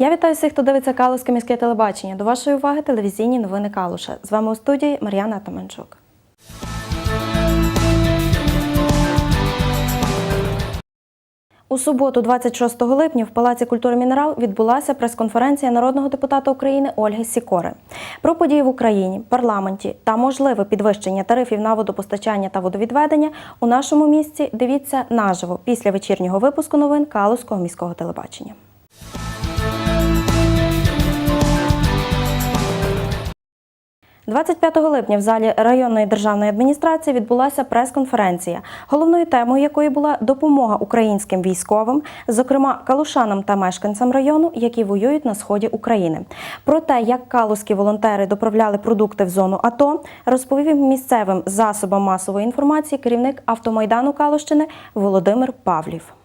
Я вітаю всіх, хто дивиться Калузьке міське телебачення. До вашої уваги телевізійні новини Калуша. З вами у студії Мар'яна Томенчук. У суботу, 26 липня, в Палаці культури Мінерал відбулася прес-конференція народного депутата України Ольги Сікори про події в Україні, парламенті та можливе підвищення тарифів на водопостачання та водовідведення у нашому місті. Дивіться наживо після вечірнього випуску новин Калузького міського телебачення. – 25 липня в залі районної державної адміністрації відбулася прес-конференція, головною темою якої була допомога українським військовим, зокрема калушанам та мешканцям району, які воюють на сході України. Про те, як калузькі волонтери доправляли продукти в зону АТО, розповів місцевим засобам масової інформації керівник автомайдану Калущини Володимир Павлів.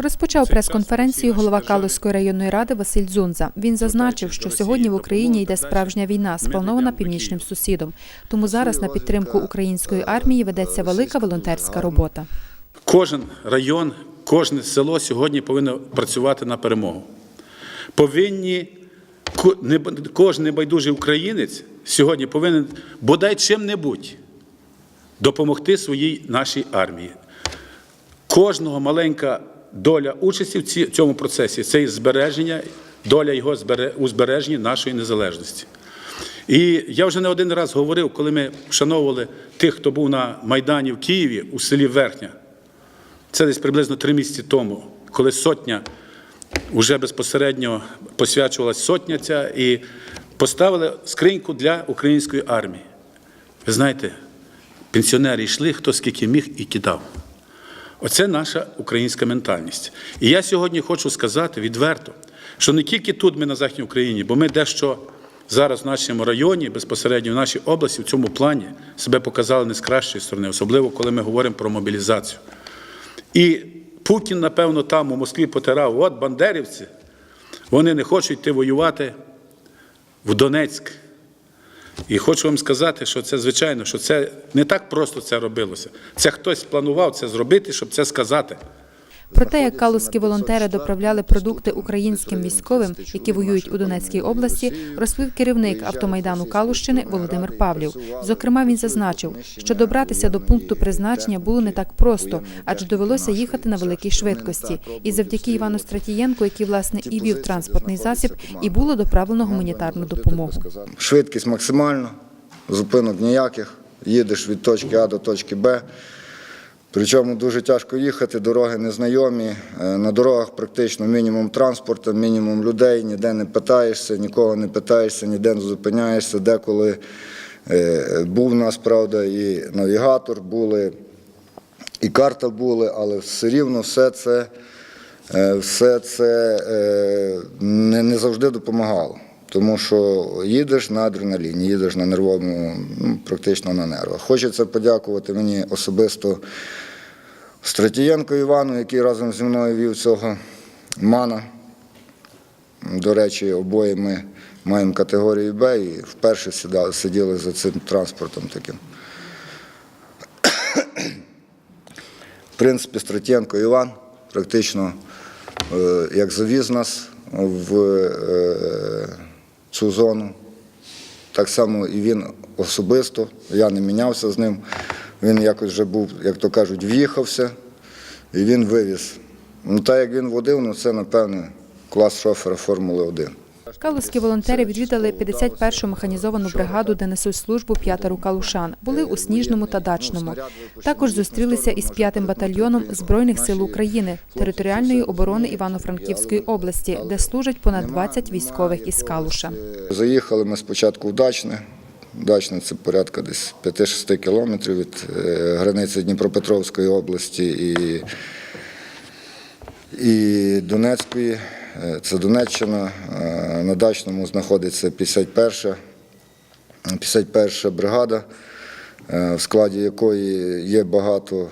Розпочав прес-конференцію голова Калузької районної ради Василь Дзунза. Він зазначив, що сьогодні в Україні йде справжня війна, спланована північним сусідом. Тому зараз на підтримку української армії ведеться велика волонтерська робота. Кожен район, кожне село сьогодні повинно працювати на перемогу. Повинні кожен небайдужий українець сьогодні повинен бодай чим-небудь допомогти своїй нашій армії. Кожного маленька доля участі в цьому процесі це і збереження, доля його у збереженні нашої незалежності. І я вже не один раз говорив, коли ми вшановували тих, хто був на Майдані в Києві у селі Верхня. Це десь приблизно три місяці тому, коли сотня вже безпосередньо посвячувалась сотня ця і поставили скриньку для української армії. Ви знаєте, пенсіонери йшли, хто скільки міг і кидав. Оце наша українська ментальність. І я сьогодні хочу сказати відверто, що не тільки тут ми на Західній Україні, бо ми дещо зараз в нашому районі, безпосередньо в нашій області, в цьому плані себе показали не з кращої сторони, особливо коли ми говоримо про мобілізацію. І Путін, напевно, там у Москві потирав, от бандерівці, вони не хочуть йти воювати в Донецьк. І хочу вам сказати, що це звичайно, що це не так просто це робилося. Це хтось планував це зробити, щоб це сказати. Про те, як калузькі волонтери доправляли продукти українським військовим, які воюють у Донецькій області, розповів керівник автомайдану Калущини Володимир Павлів. Зокрема, він зазначив, що добратися до пункту призначення було не так просто, адже довелося їхати на великій швидкості. І завдяки Івану Стратієнку, який власне і вів транспортний засіб, і було доправлено гуманітарну допомогу. Швидкість максимальна, зупинок ніяких. Їдеш від точки А до точки Б. Причому дуже тяжко їхати, дороги незнайомі. Е, На дорогах практично мінімум транспорту, мінімум людей, ніде не питаєшся, нікого не питаєшся, ніде не зупиняєшся. Деколи е, був у нас, правда, і навігатор, були, і карта були, але все рівно все це, е, все це не завжди допомагало. Тому що їдеш на адреналіні, їдеш на нервовому, ну, практично на нервах. Хочеться подякувати мені особисто Стратієнко Івану, який разом зі мною вів цього мана. До речі, обоє ми маємо категорію Б і вперше сиділи за цим транспортом таким. В принципі, Стратієнко Іван практично е, як завіз нас в е, цю зону. Так само і він особисто, я не мінявся з ним. Він якось вже був, як то кажуть, в'їхався і він вивіз. Ну, так як він водив, ну це, напевне, клас шофера Формули 1. Калузькі волонтери відвідали 51-ту механізовану бригаду, де несуть службу п'ятеро калушан. Були у Сніжному та Дачному. Також зустрілися із 5-м батальйоном Збройних сил України територіальної оборони Івано-Франківської області, де служать понад 20 військових із Калуша. Заїхали ми спочатку в Дачне. Дачне це порядка десь 5-6 кілометрів від е, границі Дніпропетровської області і, і Донецької. Е, Це Донеччина. Е, На Дачному знаходиться 51 51 бригада, е, в складі якої є багато,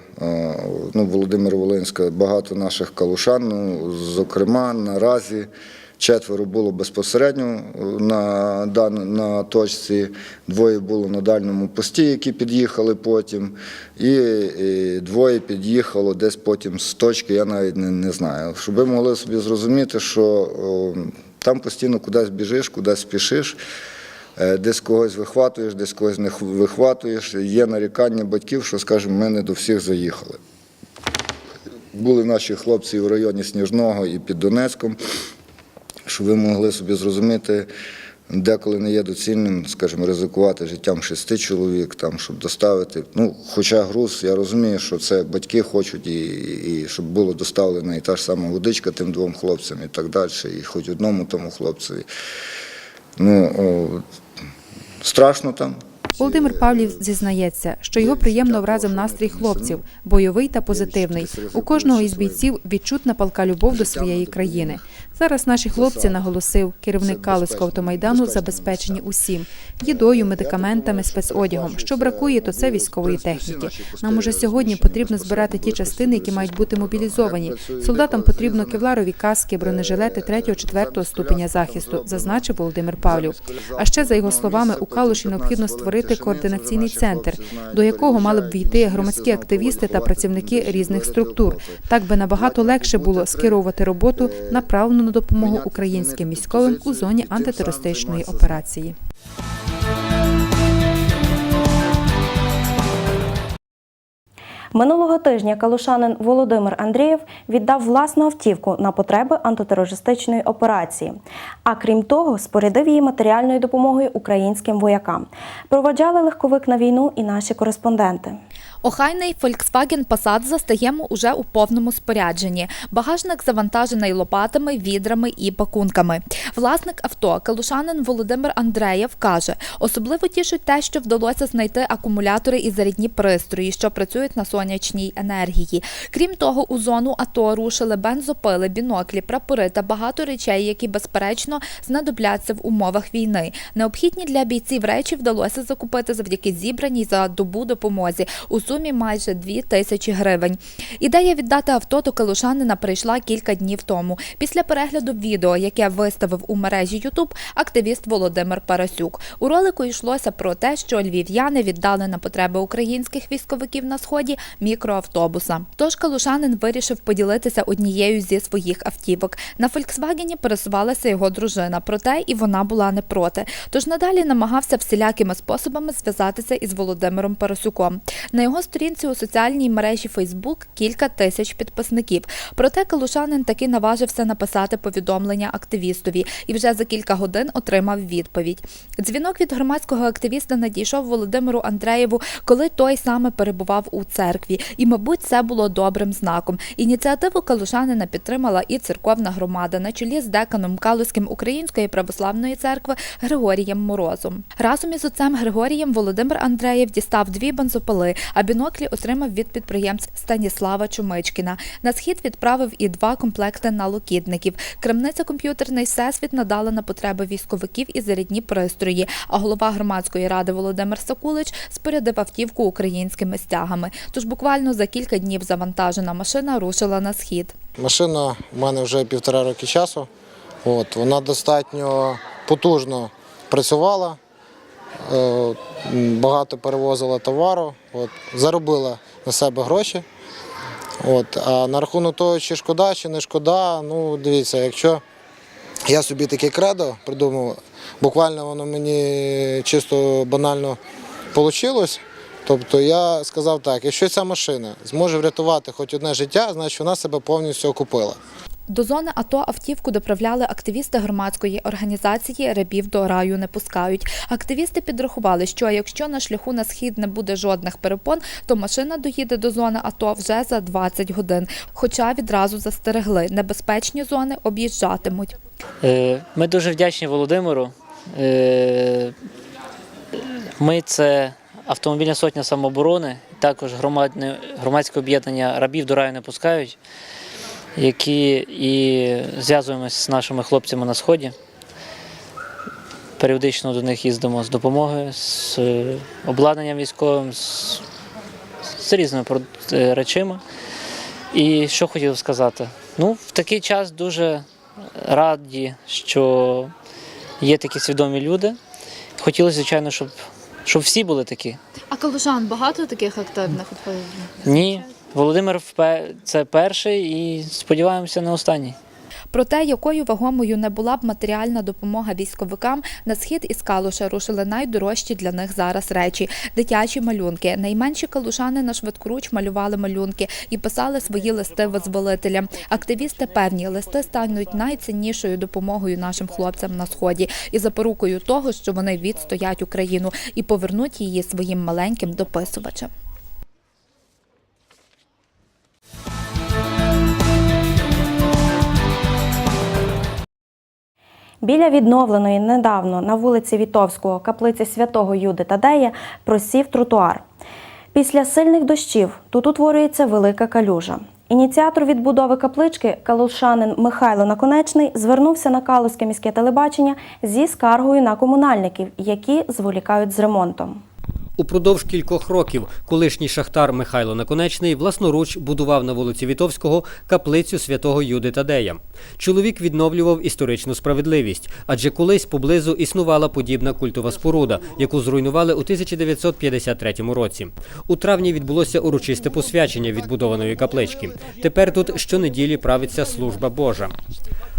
ну, Володимир Волинська, багато наших калушан. Ну, зокрема, наразі четверо було безпосередньо на, на точці, двоє було на дальньому пості, які під'їхали потім, і, двоє під'їхало десь потім з точки, я навіть не, не знаю. Щоб ви могли собі зрозуміти, що Там постійно кудись біжиш, кудись спішиш, е, десь когось вихватуєш, десь когось не вихватуєш. Є нарікання батьків, що, скажімо, ми не до всіх заїхали. Були наші хлопці в районі Сніжного і під Донецьком, щоб ви могли собі зрозуміти, деколи не є доцільним, скажімо, ризикувати життям шести чоловік, там, щоб доставити. Ну, хоча груз, я розумію, що це батьки хочуть, і, і щоб було доставлена і та ж сама водичка тим двом хлопцям і так далі, і хоч одному тому хлопцеві. Ну, о, страшно там. Володимир Павлів зізнається, що його приємно вразив настрій хлопців, бойовий та позитивний. У кожного із бійців відчутна палка любов до своєї країни. Зараз наші хлопці наголосив керівник Калицького автомайдану забезпечені усім їдою, медикаментами, спецодягом. Що бракує, то це військової техніки. Нам уже сьогодні потрібно збирати ті частини, які мають бути мобілізовані. Солдатам потрібно кевларові каски, бронежилети 3-4 ступеня захисту, зазначив Володимир Павлів. А ще за його словами, у Калуші необхідно створити координаційний центр, до якого мали б війти громадські активісти та працівники різних структур. Так би набагато легше було скеровувати роботу, направлену на допомогу українським військовим у зоні антитерористичної операції. Минулого тижня калушанин Володимир Андрієв віддав власну автівку на потреби антитерористичної операції. А крім того, спорядив її матеріальною допомогою українським воякам. Проводжали легковик на війну і наші кореспонденти. Охайний Volkswagen Passat застаємо уже у повному спорядженні. Багажник завантажений лопатами, відрами і пакунками. Власник авто, калушанин Володимир Андреєв, каже, особливо тішить те, що вдалося знайти акумулятори і зарядні пристрої, що працюють на сонячній енергії. Крім того, у зону АТО рушили бензопили, біноклі, прапори та багато речей, які безперечно знадобляться в умовах війни. Необхідні для бійців речі вдалося закупити завдяки зібраній за добу допомозі у сумі майже 2 тисячі гривень. Ідея віддати авто до калушанина прийшла кілька днів тому. Після перегляду відео, яке виставив у мережі YouTube активіст Володимир Парасюк. У ролику йшлося про те, що львів'яни віддали на потреби українських військовиків на сході мікроавтобуса. Тож калушанин вирішив поділитися однією зі своїх автівок. На Фольксвагені пересувалася його дружина, проте і вона була не проти. Тож надалі намагався всілякими способами зв'язатися із Володимиром Парасюком. На його сторінці у соціальній мережі Фейсбук кілька тисяч підписників. Проте калушанин таки наважився написати повідомлення активістові і вже за кілька годин отримав відповідь. Дзвінок від громадського активіста надійшов Володимиру Андреєву, коли той саме перебував у церкві. І, мабуть, це було добрим знаком. Ініціативу калушанина підтримала і церковна громада на чолі з деканом Калузьким Української православної церкви Григорієм Морозом. Разом із отцем Григорієм Володимир Андреєв дістав дві бензопили, а біноклі отримав від підприємця Станіслава Чумичкіна. На схід відправив і два комплекти налокітників. Крамниця комп'ютерний всесвіт надала на потреби військовиків і зарядні пристрої. А голова громадської ради Володимир Сокулич спорядив автівку українськими стягами. Тож буквально за кілька днів завантажена машина рушила на схід. Машина в мене вже півтора роки часу. От, вона достатньо потужно працювала, е, багато перевозила товару, от, заробила на себе гроші. От, а на рахунок того, чи шкода, чи не шкода, ну дивіться, якщо я собі таке кредо придумав, буквально воно мені чисто банально вийшло. Тобто я сказав так, якщо ця машина зможе врятувати хоч одне життя, значить вона себе повністю окупила. До зони АТО автівку доправляли активісти громадської організації Рабів до раю не пускають. Активісти підрахували, що якщо на шляху на схід не буде жодних перепон, то машина доїде до зони АТО вже за 20 годин. Хоча відразу застерегли, небезпечні зони об'їжджатимуть. Е, Ми дуже вдячні Володимиру. Е, Ми це автомобільна сотня самооборони, також громадське об'єднання рабів до раю не пускають, які і зв'язуємося з нашими хлопцями на сході. Періодично до них їздимо з допомогою, з е, обладнанням військовим, з, з різними е, речима. І що хотів сказати? Ну, в такий час дуже раді, що є такі свідомі люди. Хотілося, звичайно, щоб, щоб всі були такі. А калужан багато таких активних відповідно? Ні, Володимир це перший і сподіваємося, не останній. Проте, якою вагомою не була б матеріальна допомога військовикам, на схід із Калуша рушили найдорожчі для них зараз речі дитячі малюнки. Найменші калушани на швидкоруч малювали малюнки і писали свої листи визволителям. Активісти певні, листи стануть найціннішою допомогою нашим хлопцям на сході і запорукою того, що вони відстоять Україну і повернуть її своїм маленьким дописувачам. Біля відновленої недавно на вулиці Вітовського каплиці святого Юди Тадея просів тротуар. Після сильних дощів тут утворюється велика калюжа. Ініціатор відбудови каплички, калушанин Михайло Наконечний, звернувся на Калузьке міське телебачення зі скаргою на комунальників, які зволікають з ремонтом. Упродовж кількох років колишній шахтар Михайло Наконечний власноруч будував на вулиці Вітовського каплицю святого Юди Тадея. Чоловік відновлював історичну справедливість, адже колись поблизу існувала подібна культова споруда, яку зруйнували у 1953 році. У травні відбулося урочисте посвячення відбудованої каплички. Тепер тут щонеділі правиться служба Божа.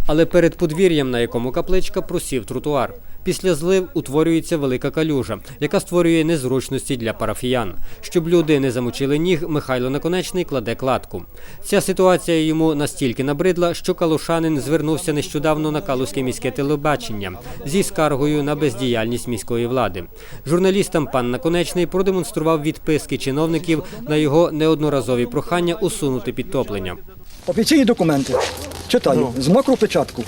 Але перед подвір'ям, на якому капличка, просів тротуар. Після злив утворюється велика калюжа, яка створює незручності для парафіян. Щоб люди не замочили ніг, Михайло Наконечний кладе кладку. Ця ситуація йому настільки набридла, що калушанин звернувся нещодавно на Калузьке міське телебачення зі скаргою на бездіяльність міської влади. Журналістам пан Наконечний продемонстрував відписки чиновників на його неодноразові прохання усунути підтоплення. Офіційні документи. Читаю. З мокру печатку.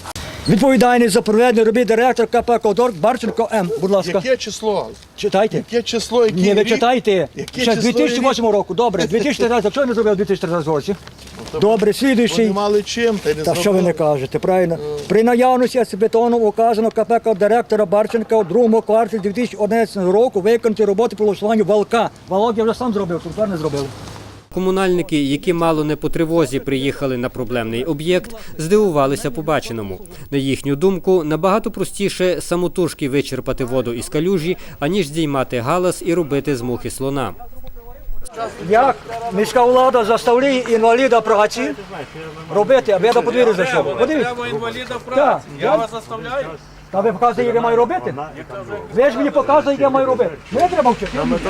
Відповідальний за проведення робіт директор КП «Кодорг» Барченко М. Будь ласка. Яке число? Читайте. Яке число, який Ні, ви рік? читайте. Яке Ще число 2008 року. Добре, 2014. Що ви не зробили в 2014 році? Добре, Вони слідуючий. мали чим, та й не Та що ви зробили. не кажете, правильно? При наявності асфальтбетону указано КП директора Барченка у другому кварталі 2011 року виконати роботи по влаштуванню валка. Валок я вже сам зробив, тут не зробили. Комунальники, які мало не по тривозі приїхали на проблемний об'єкт, здивувалися побаченому. На їхню думку, набагато простіше самотужки вичерпати воду із калюжі, аніж здіймати галас і робити з мухи слона. Як міська влада заставляє інваліда праці робити, аби я до подвір'я зайшов. Подивіться. інваліда Так, я вас заставляю. Та ви показуєте, як я маю робити? Ви ж мені показуєте, як я маю робити. Не треба вчити. На. Ну, будь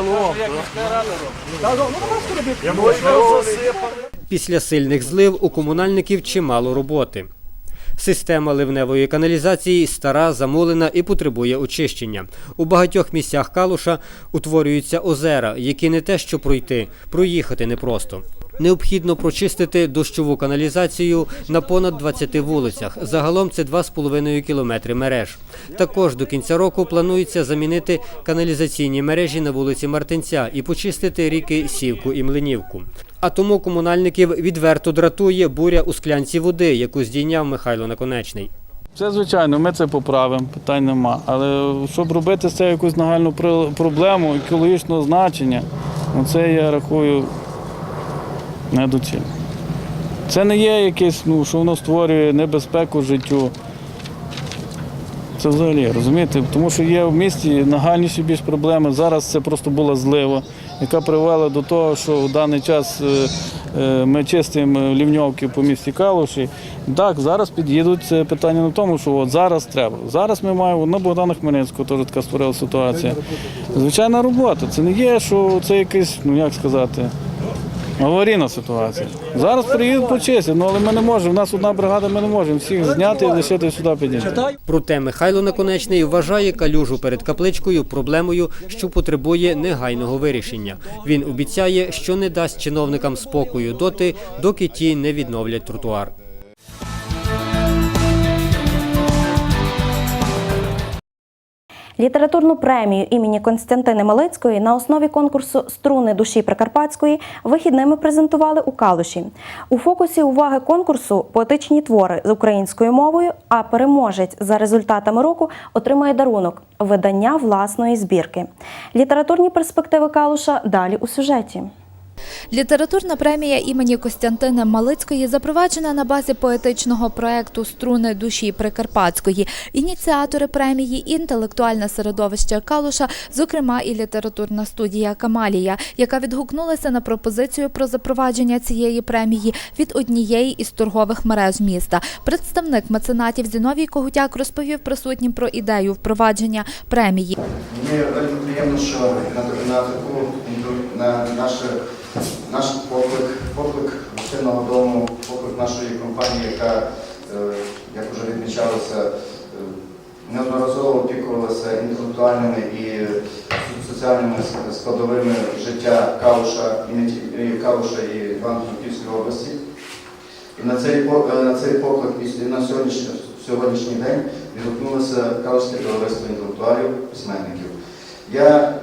ласка, робіть. Після сильних злив у комунальників чимало роботи. Система ливневої каналізації стара, замулена і потребує очищення. У багатьох місцях Калуша утворюються озера, які не те що пройти, проїхати непросто. Необхідно прочистити дощову каналізацію на понад 20 вулицях. Загалом це 2,5 кілометри мереж. Також до кінця року планується замінити каналізаційні мережі на вулиці Мартинця і почистити ріки Сівку і Млинівку. А тому комунальників відверто дратує буря у склянці води, яку здійняв Михайло Наконечний. Це звичайно, ми це поправимо, питань нема. Але щоб робити з це якусь нагальну про- проблему екологічного значення, ну це я рахую недоцільно. Це не є якесь, ну, що воно створює небезпеку життю. Це взагалі, розумієте? Тому що є в місті нагальніші більш проблеми. Зараз це просто була злива, яка привела до того, що в даний час е, е, ми чистимо лівньовки по місті Калуші. Так, зараз під'їдуть. Це питання в тому, що от зараз треба. Зараз ми маємо на Богдана Хмельницького теж така створила ситуація. Звичайна робота. Це не є, що це якийсь, ну як сказати. Аварійна ситуація. Зараз приїдуть почистять, ну але ми не можемо. У нас одна бригада, ми не можемо всіх зняти і лишити сюди підняти. Проте Михайло Наконечний вважає калюжу перед капличкою проблемою, що потребує негайного вирішення. Він обіцяє, що не дасть чиновникам спокою доти, доки ті не відновлять тротуар. Літературну премію імені Константини Малицької на основі конкурсу Струни душі Прикарпатської вихідними презентували у Калуші. У фокусі уваги конкурсу поетичні твори з українською мовою, а переможець за результатами року отримає дарунок видання власної збірки. Літературні перспективи Калуша далі у сюжеті. Літературна премія імені Костянтина Малицької запроваджена на базі поетичного проекту Струни душі Прикарпатської. Ініціатори премії інтелектуальне середовище Калуша, зокрема і літературна студія Камалія, яка відгукнулася на пропозицію про запровадження цієї премії від однієї із торгових мереж міста. Представник меценатів Зіновій Когутяк розповів присутнім про ідею впровадження премії. Мені приємно, що на, таку наш поклик, поклик гостинного дому, поклик нашої компанії, яка, е, як вже відмічалося, е, неодноразово опікувалася інтелектуальними і соціальними складовими життя Калуша і не ті- і Калуша і Івано-Франківської області. І на цей, е, на цей поклик і на сьогоднішній, сьогоднішній день відгукнулося Калужське товариство інтелектуалів, письменників. Я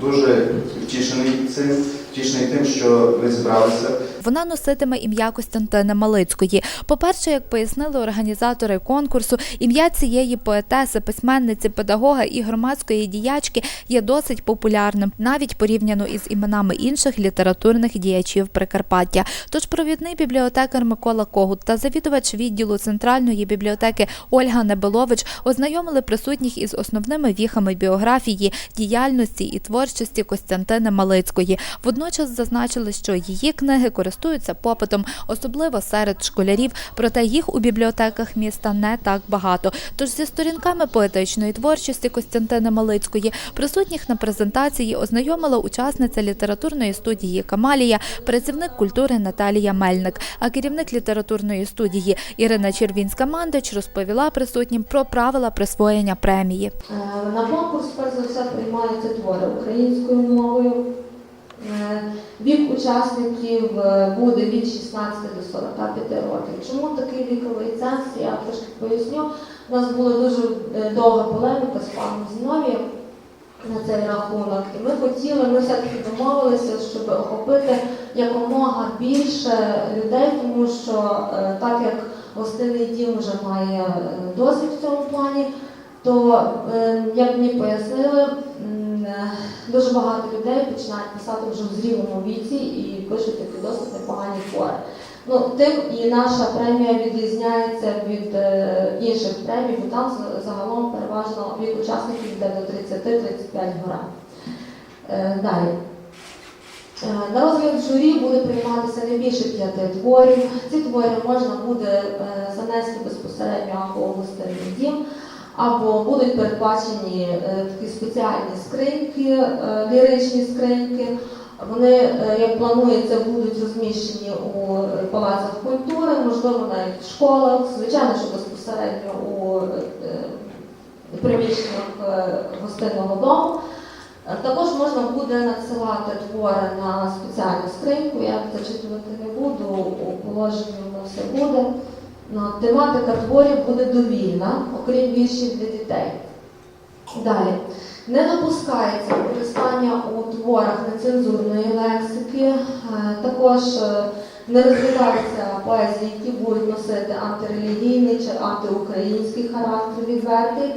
дуже втішений цим, втішений тим, що ви зібралися. Вона носитиме ім'я Костянтина Малицької. По-перше, як пояснили організатори конкурсу, ім'я цієї поетеси, письменниці, педагога і громадської діячки є досить популярним, навіть порівняно із іменами інших літературних діячів Прикарпаття. Тож провідний бібліотекар Микола Когут та завідувач відділу центральної бібліотеки Ольга Небелович ознайомили присутніх із основними віхами біографії, діяльності і творчості Костянтини Малицької. Водночас зазначили, що її книги користуються попитом, особливо серед школярів, проте їх у бібліотеках міста не так багато. Тож зі сторінками поетичної творчості Костянтини Малицької присутніх на презентації ознайомила учасниця літературної студії Камалія, працівник культури Наталія Мельник. А керівник літературної студії Ірина Червінська-Мандич розповіла присутнім про правила присвоєння премії. Е, На конкурс перш за все приймаються твори українською мовою. Вік учасників е, буде від 16 до 45 років. Чому такий віковий ценз? Я трошки поясню. У нас була дуже е, довга полеміка з паном Зіновієм на цей рахунок. І ми хотіли, ми все-таки домовилися, щоб охопити якомога більше людей, тому що е, так як гостинний дім вже має досвід в цьому плані, то, як мені пояснили, дуже багато людей починають писати вже в зрілому віці і пишуть такі досить непогані твори. Ну, тим і наша премія відрізняється від е, інших премій, бо там загалом переважно вік учасників йде до 30-35 гора. Е, далі. Е, На розгляд журі буде прийматися не більше п'яти творів. Ці твори можна буде е, занести безпосередньо або в гостинний дім, або будуть передбачені е, такі спеціальні скриньки, е, ліричні скриньки. Вони, е, як планується, будуть розміщені у палацах культури, можливо, навіть в школах, звичайно, що безпосередньо у приміщеннях гостинного дому. Також можна буде надсилати твори на спеціальну скриньку, я зачитувати не буду, у положенні воно все буде. Ну, тематика творів буде довільна, окрім віршів для дітей. Далі. Не допускається використання у творах нецензурної лексики, е, також е, не розглядаються поезії, які будуть носити антирелігійний чи антиукраїнський характер відвертий,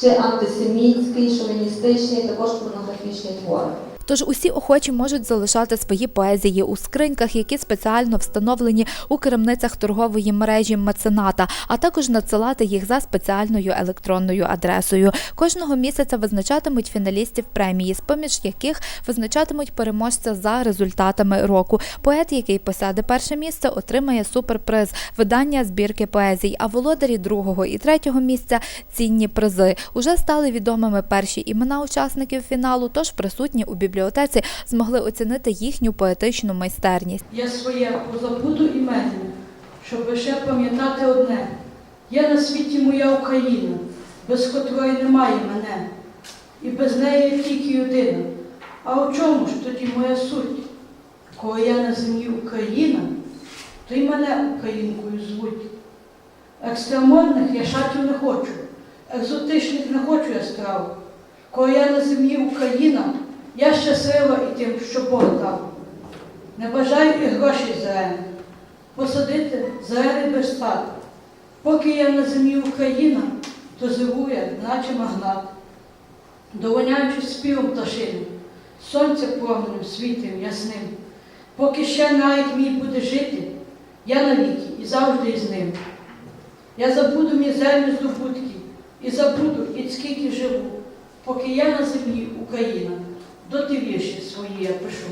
чи антисемітський, шовіністичний, також порнографічні твори. Тож усі охочі можуть залишати свої поезії у скриньках, які спеціально встановлені у керівницях торгової мережі мецената, а також надсилати їх за спеціальною електронною адресою. Кожного місяця визначатимуть фіналістів премії, з поміж яких визначатимуть переможця за результатами року. Поет, який посяде перше місце, отримає суперприз видання збірки поезій. А володарі другого і третього місця цінні призи. Уже стали відомими перші імена учасників фіналу, тож присутні у бібліотеці змогли оцінити їхню поетичну майстерність. Я своє позабуду імення, щоб лише пам'ятати одне. Є на світі моя Україна, без котрої немає мене, і без неї я тільки людина. А у чому ж тоді моя суть? Коли я на землі Україна, то й мене українкою звуть. Екстремодних я шатів не хочу, екзотичних не хочу я страв. Коли я на землі Україна, я щаслива і тим, що Бог дав. Не бажаю і грошей зелених, посадити зелений без спад. Поки я на землі Україна, то живу я, наче магнат, довоняючись співом пташиним, сонце променем світим ясним. Поки ще навіть мій буде жити, я навіки і завжди із ним. Я забуду мізерні здобутки і забуду, і скільки живу, поки я на землі Україна, доти вірші свої я пишу.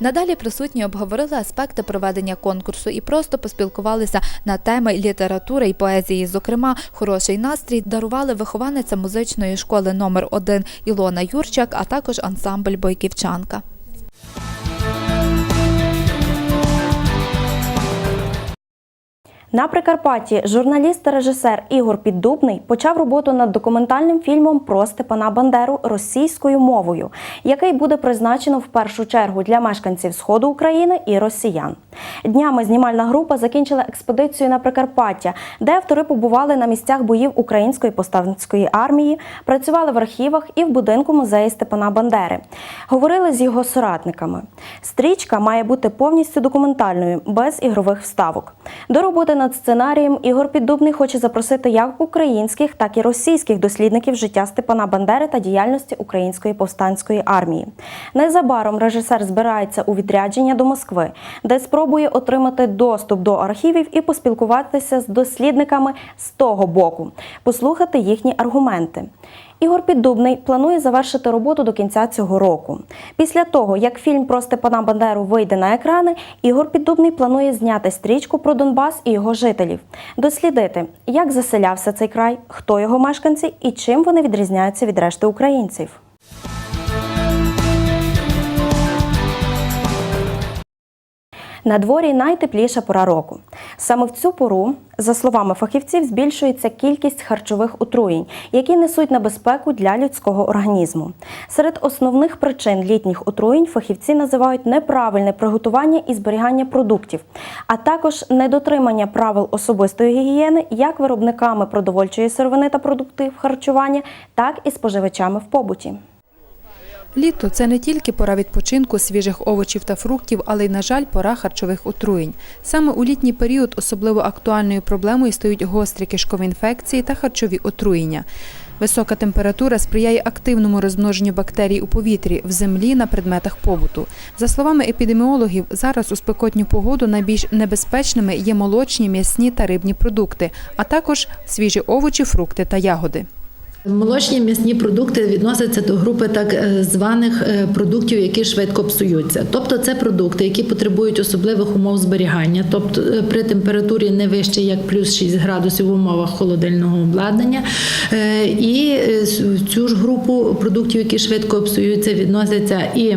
Надалі присутні обговорили аспекти проведення конкурсу і просто поспілкувалися на теми літератури і поезії. Зокрема, хороший настрій дарували вихованиця музичної школи номер 1 Ілона Юрчак, а також ансамбль Бойківчанка. На Прикарпатті журналіст та режисер Ігор Піддубний почав роботу над документальним фільмом про Степана Бандеру російською мовою, який буде призначено в першу чергу для мешканців сходу України і росіян. Днями знімальна група закінчила експедицію на Прикарпаття, де автори побували на місцях боїв української повстанської армії, працювали в архівах і в будинку музею Степана Бандери. Говорили з його соратниками. Стрічка має бути повністю документальною, без ігрових вставок. До роботи над сценарієм Ігор Піддубний хоче запросити як українських, так і російських дослідників життя Степана Бандери та діяльності української повстанської армії. Незабаром режисер збирається у відрядження до Москви, де спробує отримати доступ до архівів і поспілкуватися з дослідниками з того боку, послухати їхні аргументи. Ігор Піддубний планує завершити роботу до кінця цього року. Після того, як фільм про Степана Бандеру вийде на екрани, Ігор Піддубний планує зняти стрічку про Донбас і його жителів, дослідити, як заселявся цей край, хто його мешканці і чим вони відрізняються від решти українців. На дворі найтепліша пора року. Саме в цю пору, за словами фахівців, збільшується кількість харчових отруєнь, які несуть небезпеку для людського організму. Серед основних причин літніх отруєнь фахівці називають неправильне приготування і зберігання продуктів, а також недотримання правил особистої гігієни як виробниками продовольчої сировини та продуктів харчування, так і споживачами в побуті. Літо це не тільки пора відпочинку свіжих овочів та фруктів, але й, на жаль, пора харчових отруєнь. Саме у літній період особливо актуальною проблемою стають гострі кишкові інфекції та харчові отруєння. Висока температура сприяє активному розмноженню бактерій у повітрі, в землі, на предметах побуту. За словами епідеміологів, зараз у спекотню погоду найбільш небезпечними є молочні, м'ясні та рибні продукти, а також свіжі овочі, фрукти та ягоди. Молочні м'ясні продукти відносяться до групи так е, званих е, продуктів, які швидко псуються. Тобто це продукти, які потребують особливих умов зберігання, тобто е, при температурі не вище як плюс 6 градусів в умовах холодильного обладнання. І цю ж групу продуктів, які швидко псуються, відносяться і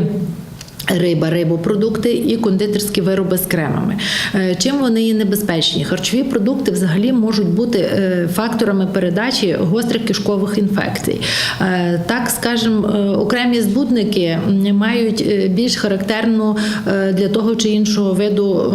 Риба, рибопродукти і кондитерські вироби з кремами. Е, Чим вони є небезпечні? Харчові продукти взагалі можуть бути е, факторами передачі гострих кишкових інфекцій. Е, Так, скажімо, окремі збудники мають більш характерну для того чи іншого виду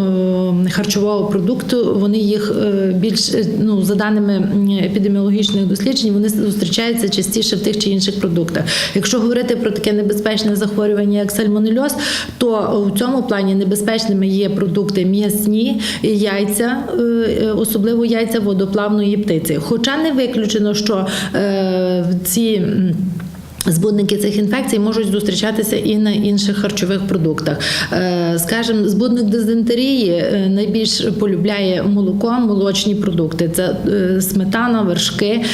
харчового продукту. Вони їх більш ну за даними епідеміологічних досліджень, вони зустрічаються частіше в тих чи інших продуктах. Якщо говорити про таке небезпечне захворювання, як сальмонельоз, то у цьому плані небезпечними є продукти м'ясні, яйця, е, особливо яйця водоплавної птиці. Хоча не виключено, що е, ці Збудники цих інфекцій можуть зустрічатися і на інших харчових продуктах. Е, Скажімо, збудник дизентерії е, найбільш полюбляє молоко, молочні продукти. Це е, сметана, вершки.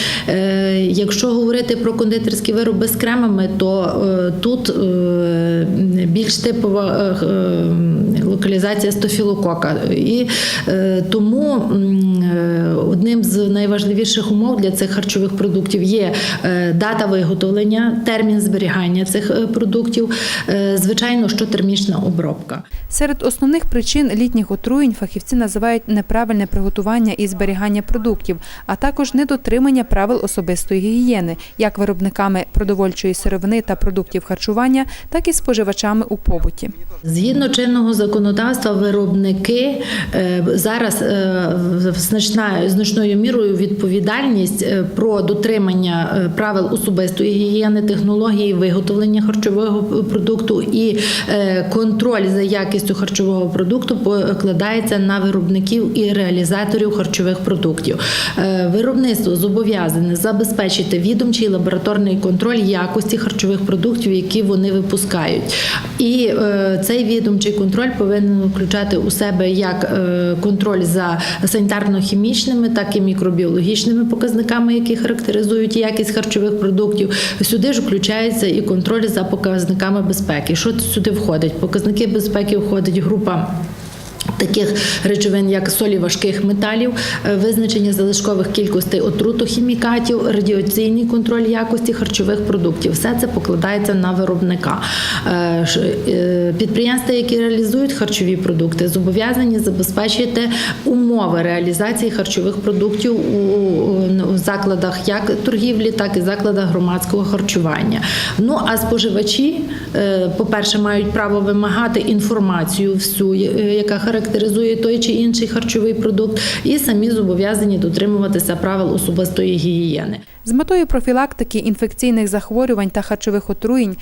Якщо говорити про кондитерські вироби з кремами, то тут більш типова локалізація стофілокока. І тому одним з найважливіших умов для цих харчових продуктів є дата виготовлення, термін зберігання цих е, продуктів, е, звичайно, що термічна обробка. Серед основних причин літніх отруєнь фахівці називають неправильне приготування і зберігання продуктів, а також недотримання правил особистої гігієни, як виробниками продовольчої сировини та продуктів харчування, так і споживачами у побуті. Згідно чинного законодавства, виробники е, зараз значна значною мірою відповідальність про дотримання правил особистої гігієни, технології виготовлення харчового продукту і е, контроль за якістю харчового продукту покладається на виробників і реалізаторів харчових продуктів. Е, Виробництво зобов'язане забезпечити відомчий лабораторний контроль якості харчових продуктів, які вони випускають. І е, цей відомчий контроль повинен включати у себе як контроль за санітарно-хімічними, так і мікробіологічними показниками, які характеризують якість харчових продуктів. Сюди ж включається і контроль за показниками безпеки. Що сюди входить? Показники безпеки входить група. Таких речовин, як солі важких металів, е, визначення залишкових кількостей отрутохімікатів, радіаційний контроль якості харчових продуктів. Все це покладається на виробника. Е, е, Підприємства, які реалізують харчові продукти, зобов'язані забезпечити умови реалізації харчових продуктів у закладах як торгівлі, так і закладах громадського харчування. Ну а споживачі, е, по-перше, мають право вимагати інформацію всю, яка характеризує той чи інший харчовий продукт, і самі зобов'язані дотримуватися правил особистої гігієни. З метою профілактики інфекційних захворювань та харчових отруєнь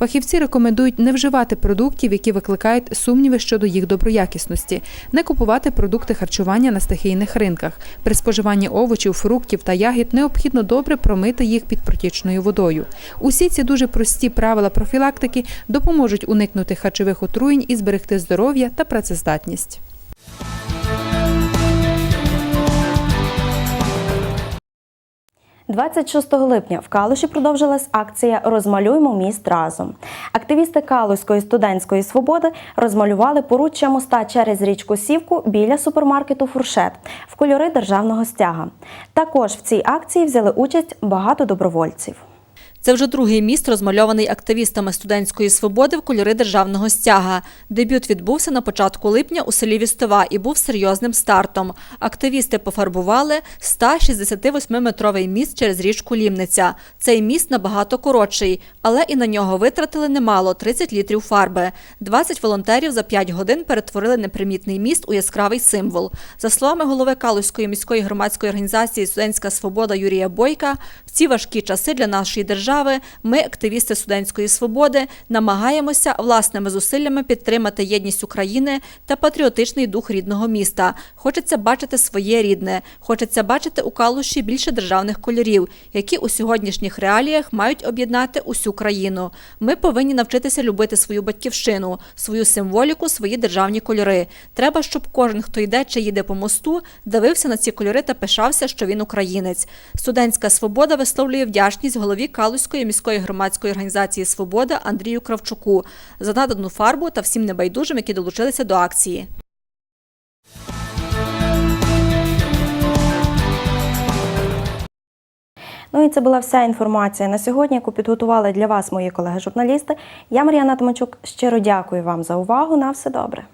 фахівці рекомендують не вживати продуктів, які викликають сумніви щодо їх доброякісності, не купувати продукти харчування на стихійних ринках. При споживанні овочів, фруктів та ягід необхідно добре промити їх під протічною водою. Усі ці дуже прості правила профілактики допоможуть уникнути харчових отруєнь і зберегти здоров'я та працездатність. – 26 липня в Калуші продовжилась акція Розмалюймо міст разом. Активісти Калуської студентської свободи розмалювали поруччя моста через річку Сівку біля супермаркету Фуршет в кольори державного стяга. Також в цій акції взяли участь багато добровольців. Це вже другий міст, розмальований активістами студентської свободи в кольори державного стяга. Дебют відбувся на початку липня у селі Вістова і був серйозним стартом. Активісти пофарбували 168-метровий міст через річку Лімниця. Цей міст набагато коротший, але і на нього витратили немало 30 літрів фарби. 20 волонтерів за 5 годин перетворили непримітний міст у яскравий символ. За словами голови Калузької міської громадської організації Студентська свобода Юрія Бойка, в ці важкі часи для нашої держави ми, активісти студентської свободи, намагаємося власними зусиллями підтримати єдність України та патріотичний дух рідного міста. Хочеться бачити своє рідне, хочеться бачити у Калуші більше державних кольорів, які у сьогоднішніх реаліях мають об'єднати усю країну. Ми повинні навчитися любити свою батьківщину, свою символіку, свої державні кольори. Треба, щоб кожен, хто йде чи їде по мосту, дивився на ці кольори та пишався, що він українець. Студентська свобода висловлює вдячність голові Калузької міської громадської організації Свобода Андрію Кравчуку за надану фарбу та всім небайдужим, які долучилися до акції. Ну і це була вся інформація на сьогодні, яку підготували для вас мої колеги-журналісти. Я Мар'яна Томачук. Щиро дякую вам за увагу. На все добре.